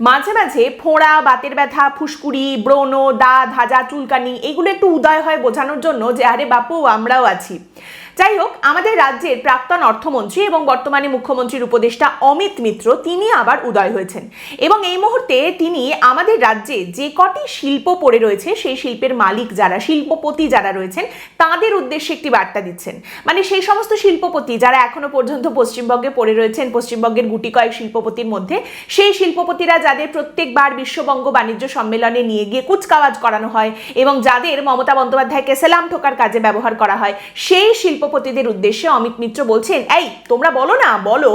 মাঝে মাঝে ফোঁড়া, বাতের ব্যথা, ফুসকুড়ি, ব্রণ, দাঁত, হাজা, চুলকানি, এগুলো একটু উদয় হয় বোঝানোর জন্য যে, আরে বাপু, আমরাও আছি। যাই হোক, আমাদের রাজ্যের প্রাক্তন অর্থমন্ত্রী এবং বর্তমানে মুখ্যমন্ত্রীর উপদেষ্টা অমিত মিত্র তিনি আবার উদয় হয়েছেন। এবং এই মুহূর্তে তিনি আমাদের রাজ্যে যে কটি শিল্প পড়ে রয়েছে, সেই শিল্পের মালিক যারা, শিল্পপতি যারা রয়েছেন, তাদের উদ্দেশ্যে একটি বার্তা দিচ্ছেন। মানে সেই সমস্ত শিল্পপতি যারা এখনও পর্যন্ত পশ্চিমবঙ্গে পড়ে রয়েছেন, পশ্চিমবঙ্গের গুটি কয়েক শিল্পপতির মধ্যে, সেই শিল্পপতিরা যাদের প্রত্যেকবার বিশ্ববঙ্গ বাণিজ্য সম্মেলনে নিয়ে গিয়ে কুচকাওয়াজ করানো হয় এবং যাদের মমতা বন্দ্যোপাধ্যায়কে সেলাম ঠোকার কাজে ব্যবহার করা হয়, সেই শিল্পপতিদের উদ্দেশ্যে অমিত মিত্র বলছেন, এই, তোমরা বলো না, বলো,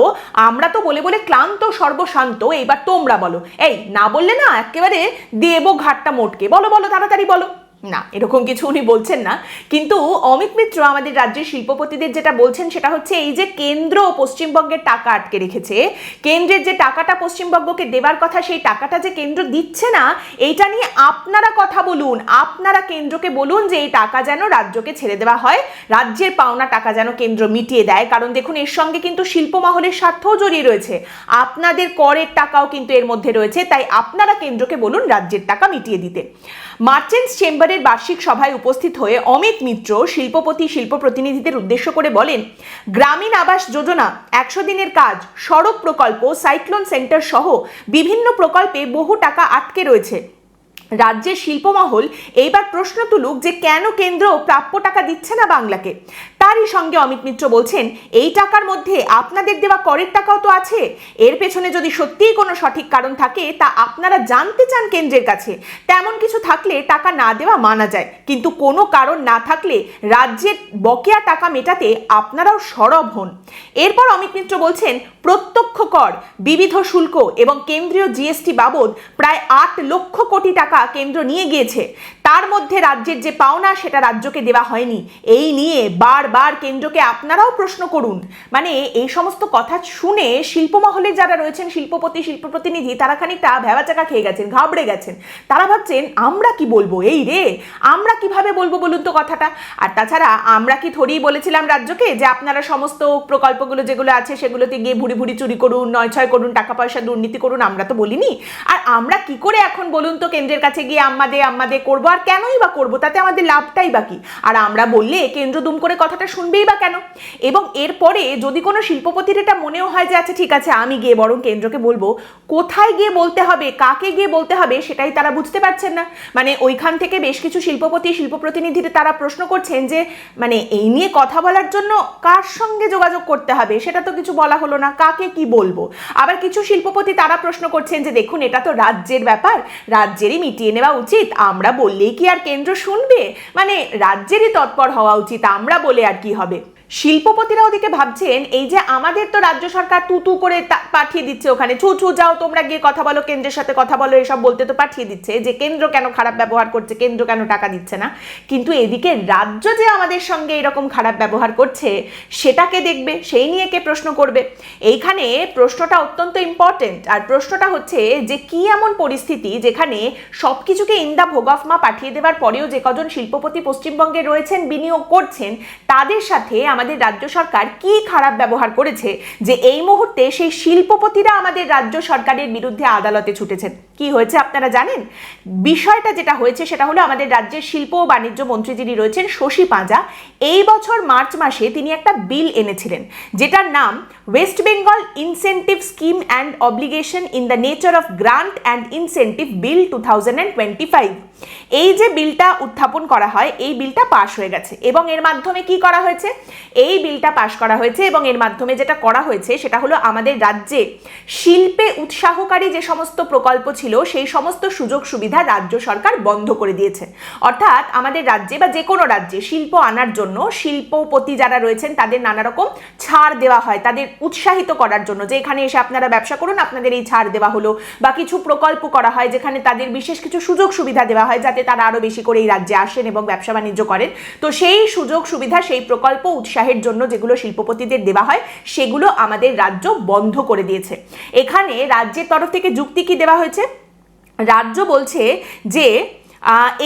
আমরা তো বলে বলে ক্লান্ত, সর্বশান্ত, এইবার তোমরা বলো। এই, না বললে না, একেবারে দেব ঘাটটা মোটকে। বলো বলো, তাড়াতাড়ি বলো। না, এরকম কিছু উনি বলছেন না। কিন্তু অমিত মিত্র আমাদের রাজ্যের শিল্পপতিদের যেটা বলছেন সেটা হচ্ছে এই যে কেন্দ্র পশ্চিমবঙ্গের টাকা আটকে রেখেছে, কেন্দ্রের যে টাকাটা পশ্চিমবঙ্গকে দেবার কথা, সেই টাকাটা যে কেন্দ্র দিচ্ছে না, এইটা নিয়ে আপনারা কথা বলুন, আপনারা কেন্দ্রকে বলুন যে এই টাকা যেন রাজ্যকে ছেড়ে দেওয়া হয়, রাজ্যের পাওনা টাকা যেন কেন্দ্র মিটিয়ে দেয়। কারণ দেখুন, এর সঙ্গে কিন্তু শিল্প মহলের স্বার্থও জড়িয়ে রয়েছে। আপনাদের করের টাকাও কিন্তু এর মধ্যে রয়েছে, তাই আপনারা কেন্দ্রকে বলুন রাজ্যের টাকা মিটিয়ে দিতে। মার্চেন্টস চেম্বারের বার্ষিক সভায় উপস্থিত হয়ে অমিত মিত্র, শিল্পপতি শিল্প প্রতিনিধিদের উদ্দেশ্য করে বলেন, গ্রামীণ আবাস যোজনা, একশো দিনের কাজ, সড়ক প্রকল্প, সাইক্লোন সেন্টার সহ বিভিন্ন প্রকল্পে বহু টাকা আটকে রয়েছে। রাজ্যের শিল্পমহল এইবার প্রশ্ন তুলুক যে কেন কেন্দ্র প্রাপ্য টাকা দিচ্ছে না বাংলাকে? তারই সঙ্গে অমিত মিত্র বলছেন, এই টাকার মধ্যে আপনাদের দেওয়া করের টাকাও তো আছে। এর পেছনে যদি সত্যিই কোনো সঠিক কারণ থাকে, তা আপনারা জানতে চান কেন্দ্রের কাছে। তেমন কিছু থাকলে টাকা না দেওয়া মানা যায়। কিন্তু কোনো কারণ না থাকলে রাজ্যের বকেয়া টাকা মেটাতে আপনারাও সরব হন। এরপর অমিত মিত্র বলছেন, প্রত্যক্ষ কর, বিবিধ শুল্ক এবং কেন্দ্রীয় জিএসটি বাবদ প্রায় আট লক্ষ কোটি টাকা কেন্দ্র নিয়ে গিয়েছে। তার মধ্যে রাজ্যের যে পাওনা, সেটা রাজ্যকে দেওয়া হয়নি। এই নিয়ে বারবার কেন্দ্রকে আপনারাও প্রশ্ন করুন। মানে এই সমস্ত কথা শুনে শিল্পমহলে যারা রয়েছেন, শিল্পপতি শিল্প প্রতিনিধি তারা খানিকটা ভেবাচাকা খেয়ে গেছেন, ঘাবড়ে গেছেন। তারা ভাবছেন, আমরা কি বলব? এই রে, আমরা কীভাবে বলব বলুন তো কথাটা? আর তাছাড়া আমরা কি থরেই বলেছিলাম রাজ্যকে যে আপনারা সমস্ত প্রকল্পগুলো যেগুলো আছে, সেগুলোতে গিয়ে ভুড়ি ভুড়ি চুরি করুন নয় ছয় করুন, টাকা পয়সা দুর্নীতি করুন, আমরা তো বলিনি। আর আমরা কি করে এখন বলুন তো কেন্দ্রের কাছে গিয়ে আম্মাদে আম্মাদে করব? আর কেনই বা করব? তাতে আমাদের লাভটাই বা বাকি আর আমরা বললে কেন্দ্র দুম করে কথাটা শুনবেই বা কেন? এবং এরপরে যদি কোনো শিল্পপতির এটা মনেও হয় যে আচ্ছা ঠিক আছে, আমি গিয়ে বরং কেন্দ্রকে বলব, কোথায় গিয়ে বলতে হবে, কাকে গিয়ে বলতে হবে, সেটাই তারা বুঝতে পারছেন না। মানে ওইখান থেকে বেশ কিছু শিল্পপতি শিল্প প্রতিনিধিরা তারা প্রশ্ন করছেন যে মানে এই নিয়ে কথা বলার জন্য কার সঙ্গে যোগাযোগ করতে হবে? সেটা তো কিছু বলা হলো না। কাকে কি বলব? আবার কিছু শিল্পপতি তারা প্রশ্ন করছেন যে, দেখুন, এটা তো রাজ্যের ব্যাপার। রাজ্যেরই মিটিয়ে নেওয়া উচিত। আমরা বললেই কি আর কেন্দ্র শুনবে? মানে রাজ্যেরই তৎপর হওয়া উচিত। আমরা বলে আর কি হবে? শিল্পপতিরা ওদিকে ভাবছেন, এই যে আমাদের তো রাজ্য সরকার তু তু করে পাঠিয়ে দিচ্ছে ওখানে। ছু ছু, যাও, তোমরা গিয়ে কথা বলো, কেন্দ্রের সাথে কথা বলো, এসব বলতে তো পাঠিয়ে দিচ্ছে। যে কেন্দ্র কেন খারাপ ব্যবহার করছে, কেন্দ্র কেন টাকা দিচ্ছে না? কিন্তু এদিকে রাজ্য যে আমাদের সঙ্গে এরকম খারাপ ব্যবহার করছে, সেটাকে দেখবে, সেই নিয়ে কে প্রশ্ন করবে? এইখানে প্রশ্নটা অত্যন্ত ইম্পর্টেন্ট আর প্রশ্নটা হচ্ছে যে কি এমন পরিস্থিতি যেখানে সব কিছুকে ইন্দা ভোগাফমা পাঠিয়ে দেওয়ার পরেও যে কজন শিল্পপতি পশ্চিমবঙ্গে রয়েছেন, বিনিয়োগ করছেন, তাদের সাথে আমাদের রাজ্য সরকার কি খারাপ ব্যবহার করেছে যে এই মুহূর্তে সেই শিল্পপতিরা আমাদের রাজ্য সরকারের বিরুদ্ধে আদালতে ছুটেছেন। কি হয়েছে আপনারা জানেন? বিষয়টা যেটা হয়েছে সেটা হলো আমাদের রাজ্যের শিল্প ও বাণিজ্য মন্ত্রী যিনি রয়েছেন শশী পাঁজা, এই বছর মার্চ মাসে তিনি একটা বিল এনেছিলেন, যেটার নাম West Bengal incentive scheme and obligation in the nature of grant and incentive bill two thousand and twenty five এই যে বিলটা উত্থাপন করা হয়, এই বিলটা পাশ হয়ে গেছে। এবং এর মাধ্যমে কি করা হয়েছে? এই বিলটা পাশ করা হয়েছে এবং এর মাধ্যমে যেটা করা হয়েছে, সেটা হলো আমাদের রাজ্যে শিল্পে উৎসাহকারী যে সমস্ত প্রকল্প ছিল, সেই সমস্ত সুযোগ সুবিধা রাজ্য সরকার বন্ধ করে দিয়েছে। অর্থাৎ আমাদের রাজ্যে বা যে কোনো রাজ্যে শিল্প আনার জন্য শিল্পপতি যারা রয়েছেন, তাদের নানা রকম ছাড় দেওয়া হয়। তাদের উৎসাহিত করার জন্য, যে এখানে এসে আপনারা ব্যবসা করুন, আপনাদের এই ছাড় দেওয়া হলো বা কিছু প্রকল্প করা হয়, যেখানে তাদের বিশেষ কিছু সুযোগ সুবিধা দেওয়া হয় যাতে তারা আরও বেশি করে এই রাজ্যে আসেন এবং ব্যবসা বাণিজ্য করেন। তো সেই সুযোগ, সুবিধা, সেই প্রকল্প উৎসাহের জন্য যেগুলো শিল্পপতিদের দেওয়া হয়, সেগুলো আমাদের রাজ্য বন্ধ করে দিয়েছে। এখানে রাজ্যের তরফ থেকে যুক্তি কি দেওয়া হয়েছে? রাজ্য বলছে যে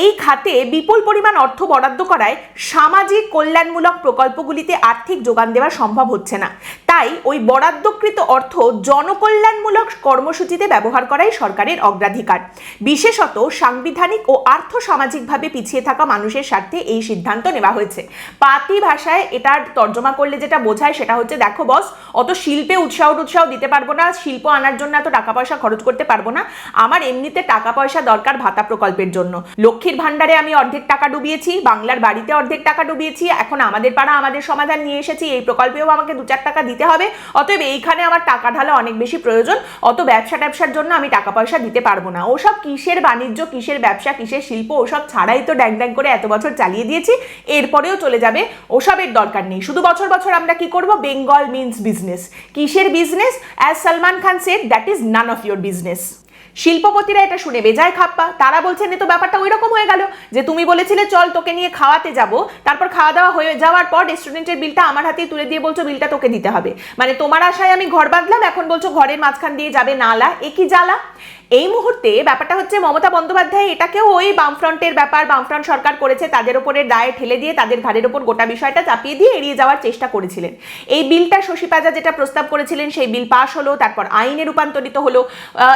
এই খাতে বিপুল পরিমাণ অর্থ বরাদ্দ করায় সামাজিক কল্যাণমূলক প্রকল্পগুলিতে আর্থিক যোগান দেওয়া সম্ভব হচ্ছে না। তাই ওই বরাদ্দকৃত অর্থ জনকল্যাণমূলক কর্মসূচিতে ব্যবহার করাই সরকারের অগ্রাধিকার। বিশেষত সাংবিধানিক ও আর্থ সামাজিকভাবে পিছিয়ে থাকা মানুষের স্বার্থে এই সিদ্ধান্ত নেওয়া হয়েছে। পাতি ভাষায় এটার তর্জমা করলে যেটা বোঝায় সেটা হচ্ছে, দেখো বস, অত শিল্পে উৎসাহ উৎসাহ দিতে পারব না, শিল্প আনার জন্য এত টাকা পয়সা খরচ করতে পারব না। আমার এমনিতে টাকা পয়সা দরকার ভাতা প্রকল্পের জন্য। লক্ষ্মীর ভান্ডারে আমি অর্ধেক টাকা ডুবিয়েছি, বাংলার বাড়িতে অর্ধেক টাকা ডুবিয়েছি, এখন আমাদের পাড়া আমাদের সমাধান নিয়ে এসেছি, এই প্রকল্পেও আমাকে দু চার টাকা দিতে হবে, অতএব এইখানে আমার টাকা ঢালা অনেক বেশি প্রয়োজন, অত ব্যবসা ট্যাবসার জন্য আমি টাকা পয়সা দিতে পারব না। ওসব কিসের বাণিজ্য, কিসের ব্যবসা, কিসের শিল্প, ওসব ছাড়াই তো ড্যাং ড্যাং করে এত বছর চালিয়ে দিয়েছি, এরপরেও চলে যাবে, ওসবের দরকার নেই। শুধু বছর বছর আমরা কি করব? বেঙ্গল মিন্স বিজনেস কিসের business as Salman Khan said that is none of your business শিল্পপতিরা এটা শুনে বেজায় খাপ্পা। তারা বলছেন, এ তো ব্যাপারটা ওই রকম হয়ে গেল যে তুমি বলেছিলে, চল তোকে নিয়ে খাওয়াতে যাব। তারপর খাওয়া দাওয়া হয়ে যাওয়ার পর রেস্টুরেন্টের বিলটা আমার হাতে তুলে দিয়ে বলছো বিলটা তোকে দিতে হবে। মানে তোমার আশায় আমি ঘর বাঁধলাম, এখন বলছো ঘরের মাঝখান দিয়ে যাবে নালা, এ কি জ্বালা? এই মুহূর্তে ব্যাপারটা হচ্ছে মমতা বন্দ্যোপাধ্যায় এটাকেও ওই বামফ্রন্টের ব্যাপার, বামফ্রন্ট সরকার করেছে, তাদের ওপরের দায়ে ঠেলে দিয়ে তাদের ঘাড়ের ওপর গোটা বিষয়টা চাপিয়ে দিয়ে এড়িয়ে যাওয়ার চেষ্টা করেছিলেন। এই বিলটা শশী পাজা যেটা প্রস্তাব করেছিলেন, সেই বিল পাশ হলো, তারপর আইনে রূপান্তরিত হলো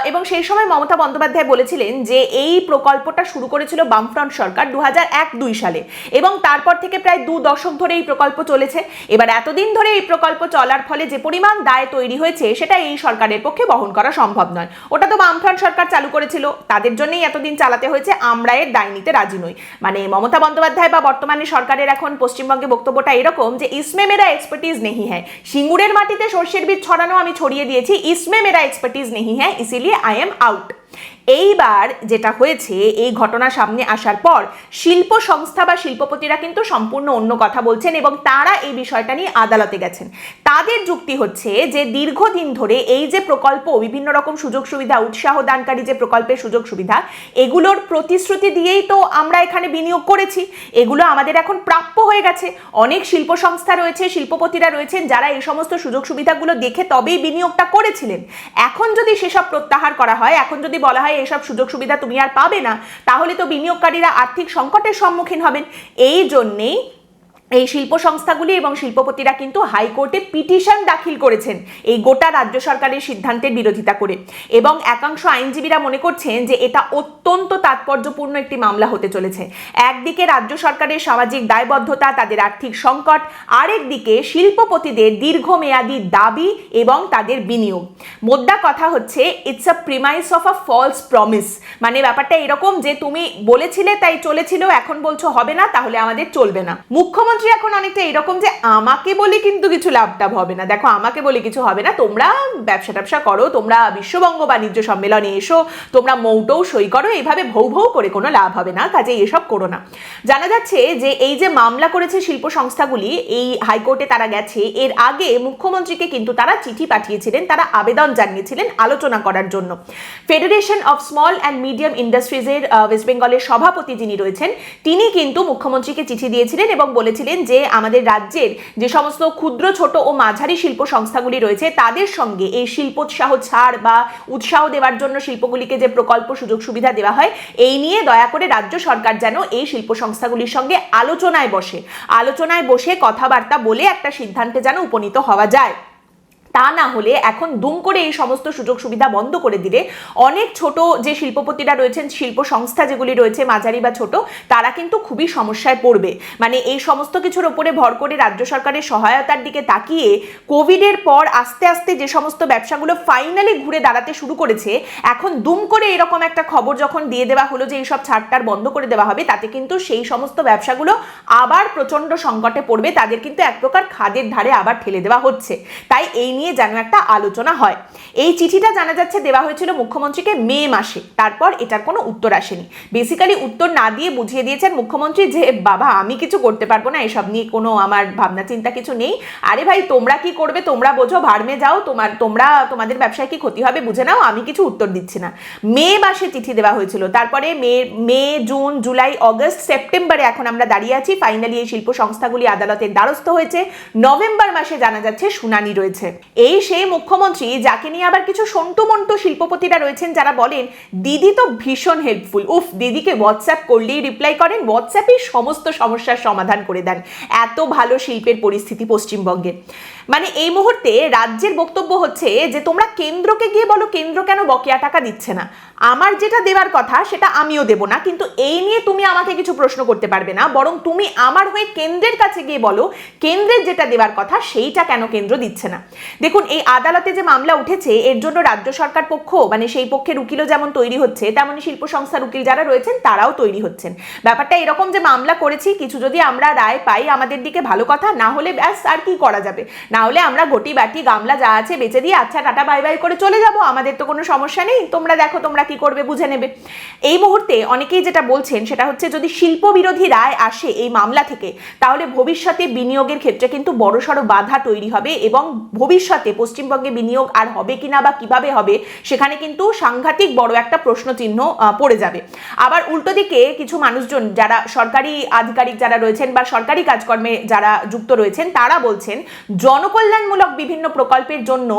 এবং সেই সময় মমতা বন্দ্যোপাধ্যায় বলেছিলেন যে এই প্রকল্পটা শুরু করেছিল বামফ্রন্ট সরকার দু হাজার এক দুই সালে এবং তারপর থেকে প্রায় দু দশক ধরে এই প্রকল্প চলেছে। এবার এতদিন ধরে এই প্রকল্প চলার ফলে যে পরিমাণ দায় তৈরি হয়েছে, সেটা এই সরকারের পক্ষে বহন করা সম্ভব নয়। ওটা তো বামফ্রন্ট সরকার চালু করেছিল, তাদের জন্যই এতদিন চালাতে হয়েছে, আমরা এর দায় নিতে রাজি নই। মানে মমতা বন্দ্যোপাধ্যায় বা বর্তমানে সরকারের এখন পশ্চিমবঙ্গে বক্তব্যটা এরকম যে ইসমে মেরা এক্সপার্টিস নেহি হ্যাঁ সিঙ্গুরের মাটিতে সর্ষের বীজ ছড়ানো আমি ছড়িয়ে দিয়েছি ইসমে মেরা এক্সপার্টিস নেহি হ্যাঁ ইসিলিয়ে আই এম আউট এইবার যেটা হয়েছে, এই ঘটনা সামনে আসার পর শিল্প সংস্থা বা শিল্পপতিরা কিন্তু সম্পূর্ণ অন্য কথা বলছেন এবং তারা এই বিষয়টা নিয়ে আদালতে গেছেন। তাদের যুক্তি হচ্ছে যে দীর্ঘদিন ধরে এই যে প্রকল্প, বিভিন্ন রকম সুযোগ সুবিধা, উৎসাহ দানকারী যে প্রকল্পের সুযোগ সুবিধা, এগুলোর প্রতিশ্রুতি দিয়েই তো আমরা এখানে বিনিয়োগ করেছি। এগুলো আমাদের এখন প্রাপ্য হয়ে গেছে। অনেক শিল্প সংস্থা রয়েছে, শিল্পপতিরা রয়েছেন যারা এই সমস্ত সুযোগ সুবিধাগুলো দেখে তবেই বিনিয়োগটা করেছিলেন। এখন যদি সেসব প্রত্যাহার করা হয়, এখন যদি বলা হয় এইসব সুযোগ সুবিধা তুমি আর পাবে না। তাহলে তো বিনিয়োগকারীরা আর্থিক সংকটের সম্মুখীন হবেন। এই জন্যেই এই শিল্প সংস্থাগুলি এবং শিল্পপতিরা কিন্তু হাইকোর্টে পিটিশন দাখিল করেছেন এই গোটা রাজ্য সরকারের সিদ্ধান্তের বিরোধিতা করে। এবং একাংশ আইনজীবীরা মনে করছেন যে এটা অত্যন্ত তাৎপর্যপূর্ণ একটি মামলা হতে চলেছে। একদিকে রাজ্য সরকারের সামাজিক দায়বদ্ধতা, তাদের আর্থিক সংকট, আরেকদিকে শিল্পপতিদের দীর্ঘমেয়াদী দাবি এবং তাদের বিনিয়োগ। মোদ্দা কথা হচ্ছে it's a premise of a false promise মানে ব্যাপারটা এরকম যে, তুমি বলেছিলে, তাই চলেছিল, এখন বলছো হবে না, তাহলে আমাদের চলবে না। মুখ্যমন্ত্রী এখন অনেকটা এরকম যে আমাকে বলে কিন্তু কিছু লাভ টাভ হবে না। দেখো, আমাকে বলে কিছু হবে না। তোমরা ব্যবসা ট্যাবসা করো, তোমরা বিশ্ববঙ্গ বাণিজ্য সম্মেলনে এসো, তোমরা মৌটও সই করো এইভাবে ভৌ ভৌ করে কোনো লাভ হবে না কাজে এসব করো না। জানা যাচ্ছে যে এই যে মামলা করেছে শিল্প সংস্থাগুলি, এই হাইকোর্টে তারা গেছে, এর আগে মুখ্যমন্ত্রীকে কিন্তু তারা চিঠি পাঠিয়েছিলেন, তারা আবেদন জানিয়েছিলেন আলোচনা করার জন্য। Federation of small and medium ইন্ডাস্ট্রিজের West বেঙ্গলের সভাপতি যিনি রয়েছেন, তিনি কিন্তু মুখ্যমন্ত্রীকে চিঠি দিয়েছিলেন এবং বলেছিলেন যে আমাদের রাজ্যের যে সমস্ত ক্ষুদ্র, ছোট ও মাঝারি শিল্প সংস্থাগুলি রয়েছে, তাদের সঙ্গে এই শিল্পোৎসাহ ছাড় বা উৎসাহ দেওয়ার জন্য শিল্পগুলিকে যে প্রকল্প, সুযোগ, সুবিধা দেওয়া হয়, এই নিয়ে দয়া করে রাজ্য সরকার যেন এই শিল্প সংস্থাগুলির সঙ্গে আলোচনায় বসে। আলোচনায় বসে কথাবার্তা বলে একটা সিদ্ধান্তে যেন উপনীত হওয়া যায়। তা না হলে এখন দুম করে এই সমস্ত সুযোগ সুবিধা বন্ধ করে দিলে অনেক ছোট যে শিল্পপতিরা রয়েছেন, শিল্প সংস্থা যেগুলি রয়েছে, মাঝারি বা ছোট, তারা কিন্তু খুবই সমস্যায় পড়বে। মানে এই সমস্ত কিছুর ওপরে ভর করে রাজ্য সরকারের সহায়তার দিকে তাকিয়ে কোভিডের পর আস্তে আস্তে যে সমস্ত ব্যবসাগুলো ফাইনালি ঘুরে দাঁড়াতে শুরু করেছে, এখন দুম করে এরকম একটা খবর যখন দিয়ে দেওয়া হলো যে এইসব ছাড়টার বন্ধ করে দেওয়া হবে, তাতে কিন্তু সেই সমস্ত ব্যবসাগুলো আবার প্রচণ্ড সংকটে পড়বে, তাদের কিন্তু এক প্রকার খাদের ধারে আবার ঠেলে দেওয়া হচ্ছে। তাই এই নিয়ে যেন একটা আলোচনা হয়। এই চিঠিটা জানা যাচ্ছে দেওয়া হয়েছিল মুখ্যমন্ত্রীকে মে মাসে। তারপর এটার কোনো উত্তর আসেনি। বেসিক্যালি উত্তর না দিয়ে বুঝিয়ে দিয়েছেন মুখ্যমন্ত্রী যে, বাবা, আমি কিছু করতে পারব না। এসব নিয়ে কোনো আমার ভাবনা চিন্তা কিছু নেই। আরে ভাই, তোমরা কি করবে? তোমরা বোঝো ভাড়মে যাও। তোমার, তোমরা, তোমাদের ব্যবসায় কি ক্ষতি হবে বুঝে নাও। আমি কিছু উত্তর দিচ্ছি না। মে মাসে চিঠি দেওয়া হয়েছিল। তারপরে May May, June, July, August, সেপ্টেম্বরে এখন আমরা দাঁড়িয়ে আছি। ফাইনালি এই শিল্প সংস্থাগুলি আদালতের দ্বারস্থ হয়েছে। নভেম্বর মাসে জানা যাচ্ছে শুনানি রয়েছে। এই সেই মুখ্যমন্ত্রী যাকে নিয়ে আবার কিছু সন্টু মন্টু শিল্পপতিরা রয়েছেন যারা বলেন, দিদি তো ভীষণ হেল্পফুল উফ, দিদিকে হোয়াটসঅ্যাপ করলেই রিপ্লাই করেন হোয়াটসঅ্যাপেই সমস্ত সমস্যার সমাধান করে দেন এত ভালো শিল্পের পরিস্থিতি পশ্চিমবঙ্গে। মানে এই মুহূর্তে রাজ্যের বক্তব্য হচ্ছে যে, তোমরা কেন্দ্রকে গিয়ে বলো, কেন্দ্র কেন বকেয়া টাকা দিচ্ছে না? আমার যেটা দেওয়ার কথা, সেটা আমিও দেব না। কিন্তু এই নিয়ে তুমি আমাকে কিছু প্রশ্ন করতে পারবে না, বরং তুমি আমার হয়ে কেন্দ্রের কাছে গিয়ে বলো, কেন্দ্রের যেটা দেওয়ার কথা, সেইটা কেন কেন্দ্র দিচ্ছে না? দেখুন, এই আদালতে যে মামলা উঠেছে, এর জন্য রাজ্য সরকার পক্ষ মানে সেই পক্ষের উকিলও যেমন তৈরি হচ্ছে, তেমনই শিল্প সংস্থার উকিল যারা রয়েছেন, তারাও তৈরি হচ্ছেন। ব্যাপারটা এরকম যে মামলা করেছি, কিছু যদি আমরা রায় পাই আমাদের দিকে ভালো কথা, না হলে ব্যাস আর কি করা যাবে? না হলে আমরা গটি বাটি গামলা যা আছে বেঁচে দিয়ে আচ্ছা টাটা, বাই বাই করে চলে যাব। আমাদের তো কোনো সমস্যা নেই। তোমরা দেখো, তোমরা কি করবে বুঝে নেবে। এই মুহূর্তে অনেকেই যেটা বলছেন সেটা হচ্ছে, যদি শিল্প বিরোধী রায় আসে এই মামলা থেকে, তাহলে ভবিষ্যতে বিনিয়োগের ক্ষেত্রে কিন্তু বড়সড় বাধা তৈরি হবে এবং ভবিষ্যতে পশ্চিমবঙ্গে বিনিয়োগ আর হবে কিনা বা কীভাবে হবে, সেখানে কিন্তু সাংঘাতিক বড় একটা প্রশ্নচিহ্ন পড়ে যাবে। আবার উল্টো দিকে কিছু মানুষজন যারা সরকারি আধিকারিক যারা রয়েছেন বা সরকারি কাজকর্মে যারা যুক্ত রয়েছেন, তারা বলছেন, জনকল্যাণমূলক বিভিন্ন প্রকল্পের জন্য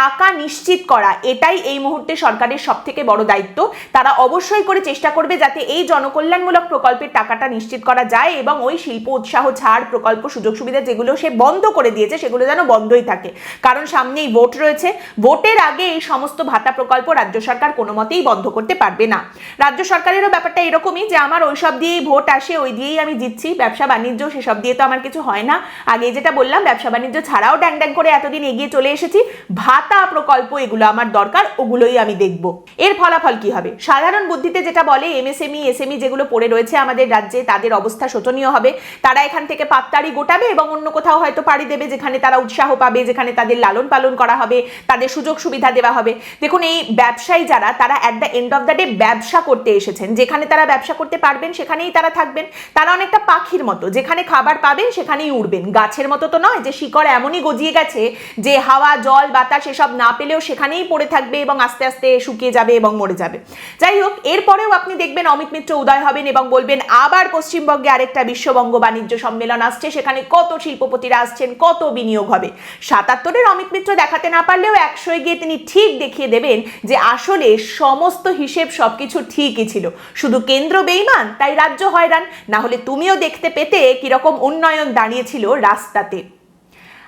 টাকা নিশ্চিত করা, এটাই এই মুহূর্তে সরকারের সব থেকে বড় দায়িত্ব। তারা অবশ্যই করে চেষ্টা করবে যাতে এই জনকল্যাণমূলক প্রকল্পের টাকাটা নিশ্চিত করা যায় এবং ওই শিল্প উৎসাহ, ছাড়, প্রকল্প, সুযোগ সুবিধা যেগুলো সে বন্ধ করে দিয়েছে, সেগুলো যেন বন্ধই থাকে। কারণ সামনেই ভোট রয়েছে। ভোটের আগে এই সমস্ত ভাতা প্রকল্প রাজ্য সরকার কোনো মতেই বন্ধ করতে পারবে না। রাজ্য সরকারেরও ব্যাপারটা এরকমই যে আমার ওইসব দিয়েই ভোট আসে, ওই দিয়েই আমি জিতছি। ব্যবসা বাণিজ্য সেসব দিয়ে তো আমার কিছু হয় না। আগে যেটা বললাম, ব্যবসা বাণিজ্য ছাড়াও ড্যাং ড্যাং করে এতদিন এগিয়ে চলে এসেছি। ভাতা প্রকল্প, এগুলো আমার দরকার, ওগুলোই আমি দেখব। এর ফলাফল কি হবে? সাধারণ বুদ্ধিতে যেটা বলে, এমএসএমই, এসএমই যেগুলো পড়ে রয়েছে আমাদের রাজ্যে, তাদের অবস্থা শোচনীয় হবে। তারা এখান থেকে পাত্তারি গোটাবে এবং অন্য কোথাও হয়তো পাড়ি দেবে, যেখানে তারা উৎসাহ পাবে, যেখানে তাদের লালন পালন করা হবে, তাদের সুযোগ সুবিধা দেওয়া হবে। দেখুন, এই ব্যবসায়ী যারা, তারা at the end of the day ব্যবসা করতে এসেছেন। যেখানে তারা ব্যবসা করতে পারবেন, সেখানেই তারা থাকবেন। তারা অনেকটা পাখির মতো, যেখানে খাবার পাবেন, সেখানেই উড়বেন। গাছের মতো তো নয় যে শিকড় এমনই গজিয়ে গেছে যে হাওয়া, জল, বাতাস এসব না পেলেও সেখানেই পড়ে থাকবে এবং আস্তে আস্তে শুকিয়ে যাবে এবং মরে যাবে। যাই হোক, এরপরেও আপনি দেখবেন অমিত মিত্র উদয় হবেন এবং বলবেন, আবার পশ্চিমবঙ্গে আরেকটা বিশ্ববঙ্গ বাণিজ্য সম্মেলন আসছে, সেখানে কত শিল্পপতিরা আসছেন, কত বিনিয়োগ হবে? সাতাত্তরের অমিত মিত্র দেখাতে না পারলেও একশোয় গিয়ে তিনি ঠিক দেখিয়ে দেবেন যে আসলে সমস্ত হিসেব সবকিছু ঠিকই ছিল। শুধু কেন্দ্র বেইমান, তাই রাজ্য হয়রান। না হলে তুমিও দেখতে পেতে কীরকম উন্নয়ন দাঁড়িয়েছিল রাস্তাতে।